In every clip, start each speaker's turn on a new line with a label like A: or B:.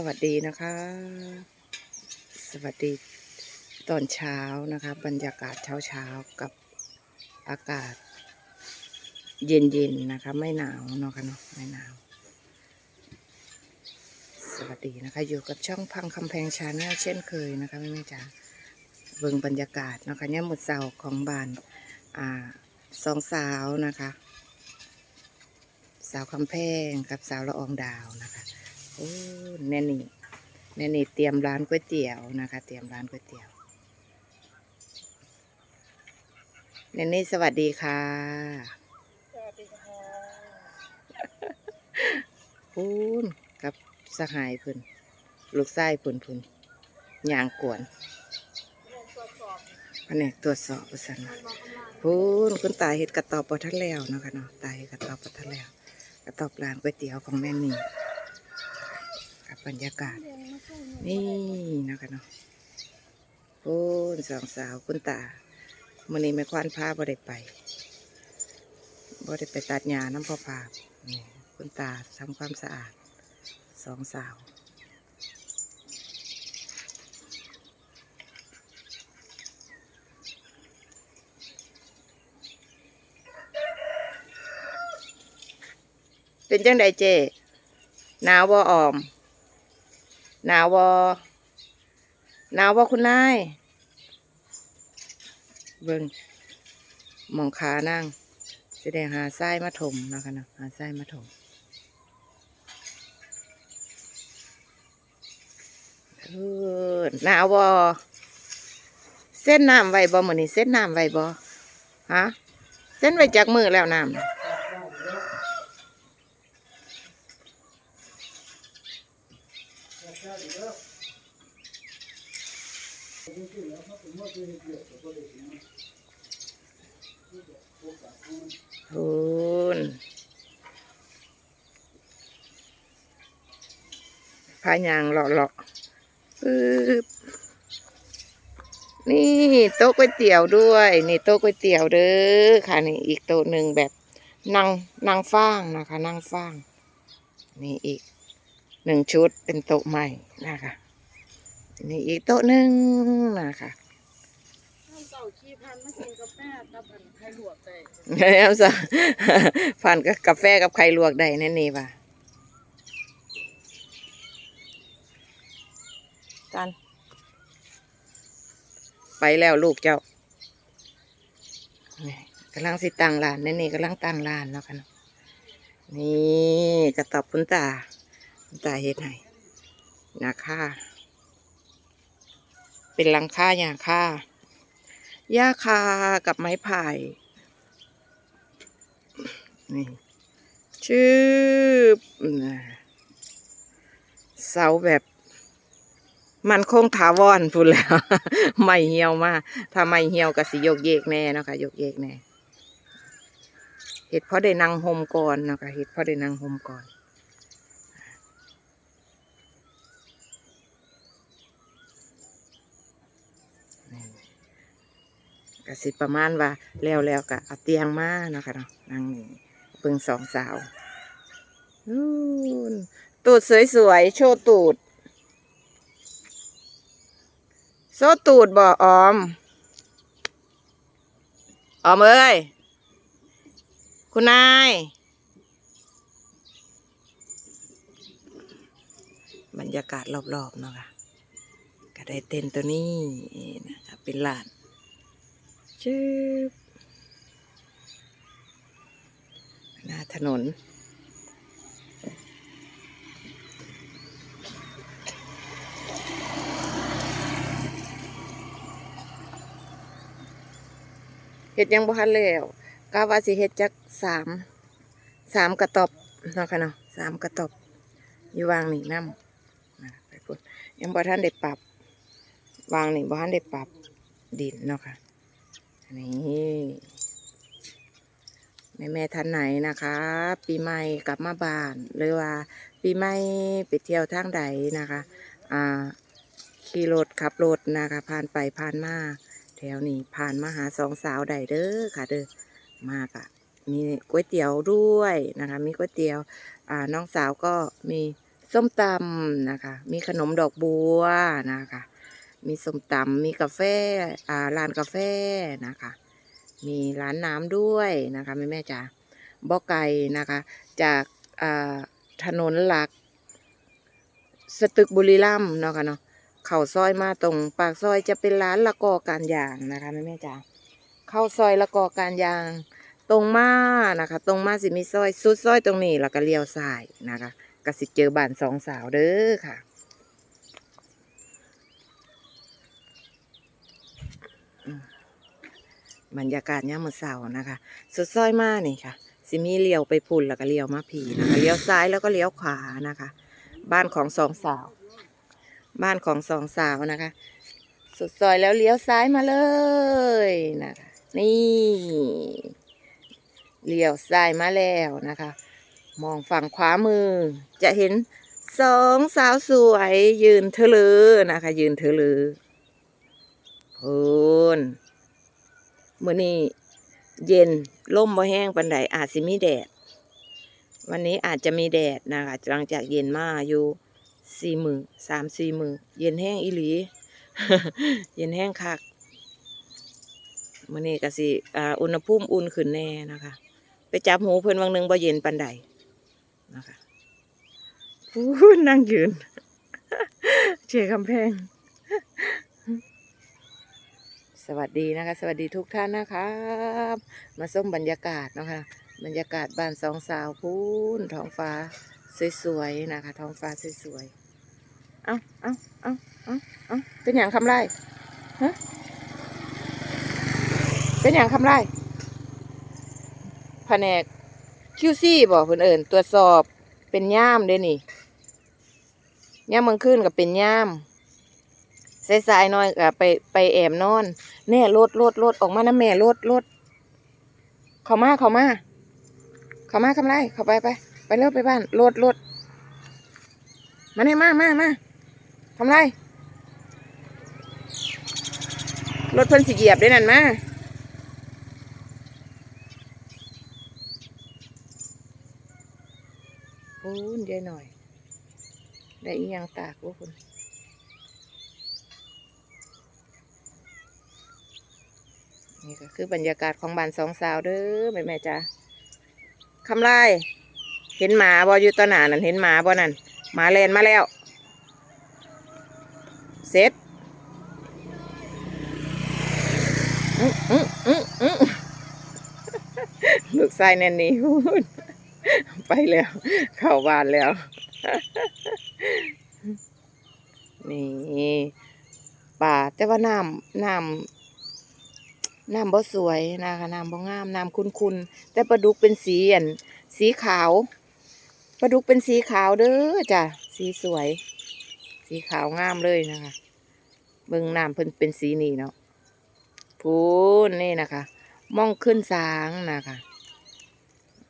A: สวัสดีนะคะ สวัสดีตอนเช้านะคะ บรรยากาศเช้าเช้ากับอากาศ เย็นๆนะคะ ไม่หนาวเนาะค่ะเนาะไม่หนาว สวัสดีนะคะ อยู่กับช่องพังคำแพงชาแนลเช่นเคยนะคะแม่แม่จ๋าเบิ่งบรรยากาศนะคะเนี่ยหมดเสาของบ้านอ่าสองสาวนะคะ สาวคำแพงกับสาวละอองดาวนะคะ โอ้แน่นี่แน่นี่เตรียมร้านก๋วยเตี๋ยวนะคะ เตรียมร้านก๋วยเตี๋ยวแน่นี่สวัสดีค่ะ
B: สวัสดีค่ะ
A: พูนกับสหายเพิ่นลูกไส้เพิ่นเพุ่นย่างกวน
B: เรื่องตรวจสอบ
A: แผนกตรวจสอบประสัน
B: มันบอกกำลัง
A: พูนคุณตาเฮ็ดกระตอบปทันแล้วเนาะคะเนาะตาเฮ็ดกระตอบปทันแล้ว กระตอบร้านก๋วยเตี๋ยวของแม่นี่กั บรรยากาศ
B: นี่
A: นะคะเนาะโอ้ยสองสาวคุณตามื่อนี้ไม่ควานพาบ่ได้ไปบ่ได้ไปตัดหญ้าน้ำพ่อพานี่คุณตาทำความสะอาดสองสาวเป็นจังใดเจหนาวบ่ออม หนาวบ่หนาวบ่คุณนายเบิ่งมองขานั่งแสดงหาทรายมาถมนะคะนะหาทรายมาถมหนาวบ่เส้นน้ำไว้บ่มื้อนี้เส้นน้ำไว้บ่ฮะ เส้นไว้จากมือแล้วน้ำ คุณพายางเลาะเลาะปึ๊บนี่โต๊ะก๋วยเตี๋ยวด้วย นี่โต๊ะก๋วยเตี๋ยวเด้อค่ะนี่อีกโต๊ะหนึ่งแบบนั่งนั่งฟ้างนะคะนั่งฟ้าง นี่อีกหนึ่งชุดเป็นโต๊ะใหม่นะคะนี่อีกโต๊ะหนึ่งนะคะ
B: ขี้พันมากินกาแฟกับอันไข่ลวกได้
A: แล้วซะผ่านกับกาแฟกับไข่ลวกได้แน่นี่ว่ะจัน ไปแล้วลูกเจ้านี่กำลังสิตั้งร้านแน่นี่กำลังตั้งร้านเนาะค่ะเนาะนี่กระตอบคุณตาคุณตาเฮ็ดให้นาค่าเป็นหลังค่าหญ้าค่า หญ้าคากับไม้ไผ่นี่ชื่อนะเสาแบบมันคงถาวรพูดแล้วไม่เหี่ยวมาถ้าไม่เหี่ยวก็สิยกเยกแน่เนาะคะยกเยกแน่เห็ดเพราะได้นางหมก่อนเนาะคะเห็ดเพราะได้นางหมก่อน ก็สิประมาณว่าแล้วแล้วก็เอาเตียงมาเนาะค่ะเนาะนั่งนี่เบิ่งสองสาวนู่นตูดสวยๆ โชว์ตูด โซตูดบ่ออม ออมเอ้ย คุณนาย บรรยากาศรอบๆเนาะค่ะก็ได้เต้นตัวนี้นะครับเป็นลาน จึ๊บหน้าถนนเฮ็ดยังบ่ทันแล้วกะว่าสิเฮ็ดจักสามสามกระตอบเนาะค่ะเนาะสามกระตอบอยู่วางหนี่งน้ำไปพุ่นยังบ่ทันได้ปรับ วางหนี่งบ่ทันได้ปรับดินเนาะค่ะ นี่แม่แม่ท่านไหนนะคะ ปีใหม่กลับมาบ้านหรือว่า ปีใหม่ไปเที่ยวทางใดนะคะ อ่าขี่รถขับรถนะคะ ผ่านไปผ่านมาแถวนี้ผ่านมาหาสองสาวใดเด้อค่ะเด้อมากอะมีก๋วยเตี๋ยวด้วยนะคะ มีก๋วยเตี๋ยวอ่าน้องสาวก็มีส้มตำนะคะ มีขนมดอกบัวนะคะ มีส้มตำมีกาแฟอ่าร้านกาแฟนะคะ มีร้านน้ำด้วยนะคะแม่แม่จ๋าบ่อไก่นะคะ จากอ่าถนนหลัก สตึกบุรีรัมย์เนาะค่ะเนาะเข้าซอยมาตรงปากซอยจะเป็นร้านละกอการยางนะคะแม่แม่จ๋าเข้าซอยละกอการยาง ตรงมานะคะ ตรงมาสิมีซอย สุดซอยตรงนี้แล้วก็เลี้ยวซ้ายนะคะก็สิเจอบ้านสองสาวเด้อค่ะ บรรยากาศย่ามมือเช้านะคะสุดซอยมานี่ค่ะสิมีเลี้ยวไปพุ่นแล้วก็เลี้ยวมาผีนะคะเลี้ยวซ้ายแล้วก็เลี้ยวขวานะคะ บ้านของสองสาว บ้านของสองสาวนะคะ สุดซอยแล้วเลี้ยวซ้ายมาเลยนะคะนี่เลี้ยวซ้ายมาแล้วนะคะ มองฝั่งขวามือ จะเห็นสองสาวสวยยืนเทะเลอนะคะ ยืนเทะเลอพูน มื่อนี้เย็นล่มบ่แห้งปันไดอาจสิมีแดด วันนี้อาจจะมีแดดนะคะหลังจากเย็นมาอยู่สี่มือสามสี่มือเย็นแห้งอีหลี เย็นแห้งคักมื่อนี้ก็สิอ่าอุณหภูมิอุ่นขึ้นแน่นะคะ ไปจับหูเพิ่นวังหนึงบ่เย็นปันใดนะคะพูนนั่งยืน เชียคำแพง สวัสดีนะคะ สวัสดีทุกท่านนะครับ มาส้มบรรยากาศนะคะ บรรยากาศบ้านสองสาวพูนท้องฟ้าสวยๆนะคะ ท้องฟ้าสวยๆเอาเอาเอาเอาเอาเป็นอย่างคำไรฮะเป็นอย่างคำไรแผนกคิวซี่บอกเพื่นเอิญตรวจสอบเป็นย่ามเด้นี่ย่ามเมืองขึ้นกับเป็นย่าม สายๆหน้อยก็ไปไปแอบนอนแน่รถรถรถออกมานะแม่รถรถเข้ามาเข้ามาเข้ามาคำไรเข้าไปไปไปเร็วไปบ้านรถรถมาเนี่ยมามามาทำไรรถเพิ่นสิเหยียบได้นั่นมาโอ้ยยายหน่อย ได้อีหยังตากว่าคุณ นี่ก็คือบรรยากาศของบ้านสองสาวเด้อแม่แม่ๆจ้าคำไรเห็นหมาบออยู่ตอนหนานั่นเห็นหมาบอนั่นหมาเลนมาแล้วเสร็จลูกชายแน่นนี่ไปแล้ว เข้าบ้านแล้ว นี่ป่าแต่ว่าน้ำน้ำ น้ำบ่สวยนะคะน้ำบ่งามน้ำคุ้นๆแต่ปลาดุกเป็นสีอันสีขาวปลาดุกเป็นสีขาวเด้อจ้ะสีสวย สีขาวงามเลยนะคะเบิ่งน้ำเพิ่นเป็นสีนี้เนาะพูนนี่นะคะมองขึ้นสางนะคะ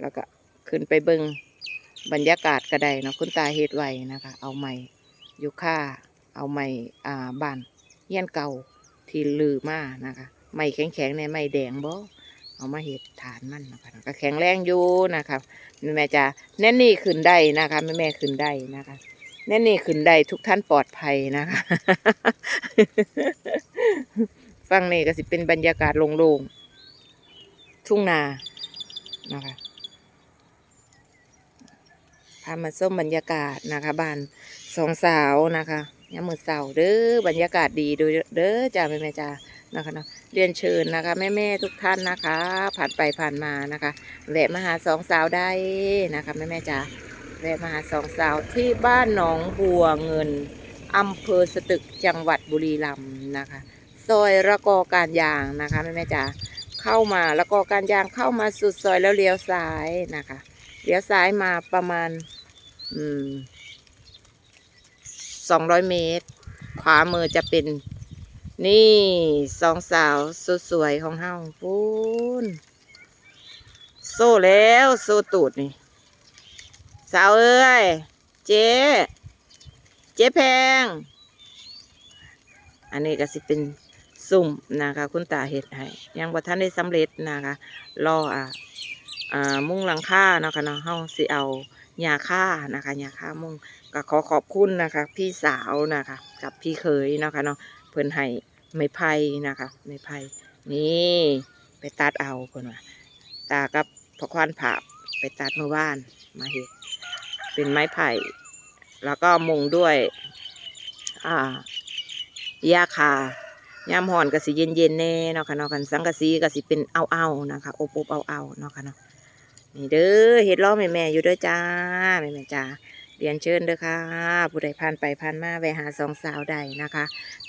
A: แล้วก็ขึ้นไปเบิ่งบรรยากาศก็ได้เนาะคุณตาเฮ็ดไว้นะคะ เอาไม้ยูคาเอาไม้อ่าบ้านเฮียนเก่าที่ลือมานะคะ ไม้แข็งๆในไม้แดงบ่เอามาเห็ดฐานมันนะคะก็แข็งแรงอยู่นะคะแม่แม่จะแน่นนี่ขึ้นได้นะคะแม่แม่ขึ้นได้นะคะแน่นนี่ขึ้นได้ทุกท่านปลอดภัยนะคะ ฟังนี่ก็สิเป็นบรรยากาศโล่งๆทุ่งนานะคะพามาส้มบรรยากาศนะคะบ้านสองสาวนะคะยามมือเสาเด้อบรรยากาศดีโดูเด้อจ้าแม่แม่จ้า นะคะเนะเรียนเชิญนะคะ แม่ๆทุกท่านนะคะ ผ่านไปผ่านมานะคะ แวะมาหาสองสาวได้นะคะแม่ๆจ๋าแวะมาหาสองสาวที่บ้านหนองบัวเงินอำเภอสตึกจังหวัดบุรีรัมย์นะคะซอยระกอการยางนะคะแม่ๆจ๋าเข้ามาระกอการยางเข้ามาสุดซอยแล้วเลี้ยวซ้ายนะคะเลี้ยวซ้ายมาประมาณอืมสองร้อยเมตร ขวามือจะเป็น นี่สองสาวสุดสวยของเฮาปูนโซ่แล้วโซ่ตูดนี่ สาวเอ้ย เจ๊ เจ๊แพง อันนี้ก็สิเป็นสุ่มนะคะคุณตาเห็ดให้ยังว่าท่านได้สำเร็จนะคะรออะอ่ามุ้งหลังคาเนาะค่ะเนาะเฮาสิเอายาค่านะคะยาค่ามุ่งก็ขอขอบคุณนะคะ พี่สาวนะคะ กับพี่เคยนะคะเนาะเพิ่นให้ ไม้ไผ่นะคะไม้ไผ่นี่ไปตัดเอาเพิ่นว่าตากับพอควานผาบไปตัดเมื่อวานมาเห็ดเป็นไม้ไผ่ แล้วก็มุงด้วย อ่ายาคายามห่อนก็สิเย็นเย็นๆแน่เนาะค่ะเนาะกันสังกะสีก็สิเป็นเอาเอาๆนะคะอบอบเอาเอาๆเนาะค่ะเนาะนี่เด้อเห็ดล้อแม่แม่อยู่ด้อจ้าแม่แม่จ้า เรียนเชิญเด้อค่ะ ผู้ใดผ่านไปผ่านมาแวะหาสองสาวใดนะคะ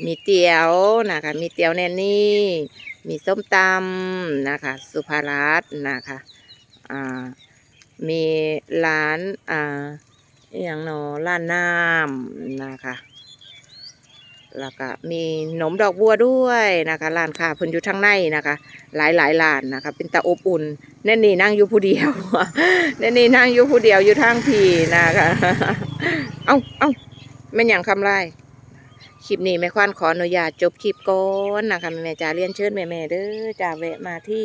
A: มีเตี๋ยวนะคะ มีเตี๋ยวแน่นี่ มีส้มตำนะคะ สุภารัตน์นะคะอ่ามีร้านอ่าอย่างหนอร้านน้ำนะคะ แล้วก็มีหนมดอกบัวด้วยนะคะร้านค้าเพิ่นอยู่ทางในนะคะ หลายหลายร้านนะคะ เป็นตาอบอุ่นแน่นี่นั่งอยู่ผู้เดียวแน่นี่นั่งอยู่ผู้เดียวอยู่ทางพีนะคะเอ้าเอ้าแม่หยังคำไรคลิปนี้แม่ควานขออนุญาตจบคลิปก่อนนะคะแม่จ๋าเรียนเชิญแม่ๆเด้อจ้าแวะมาที่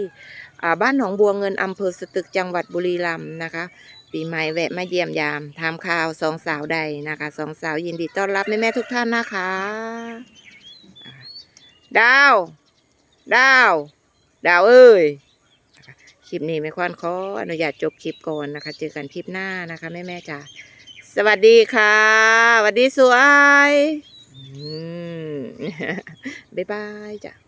A: บ้านหนองบัวเงินอำเภอสตึกจังหวัดบุรีรัมย์นะคะ ปีใหม่แวะมาเยี่ยมยามทำข่าวสองสาวใดนะคะสองสาวยินดีต้อนรับแม่แม่ทุกท่านนะคะ ดาว ดาว ดาวเอ้ยคลิปนี้แม่ควานขออนุญาตจบคลิปก่อนนะคะ เจอกันคลิปหน้านะคะแม่แม่จ๋าสวัสดีค่ะสวัสดีสวยบ๊ายบายจ้ะ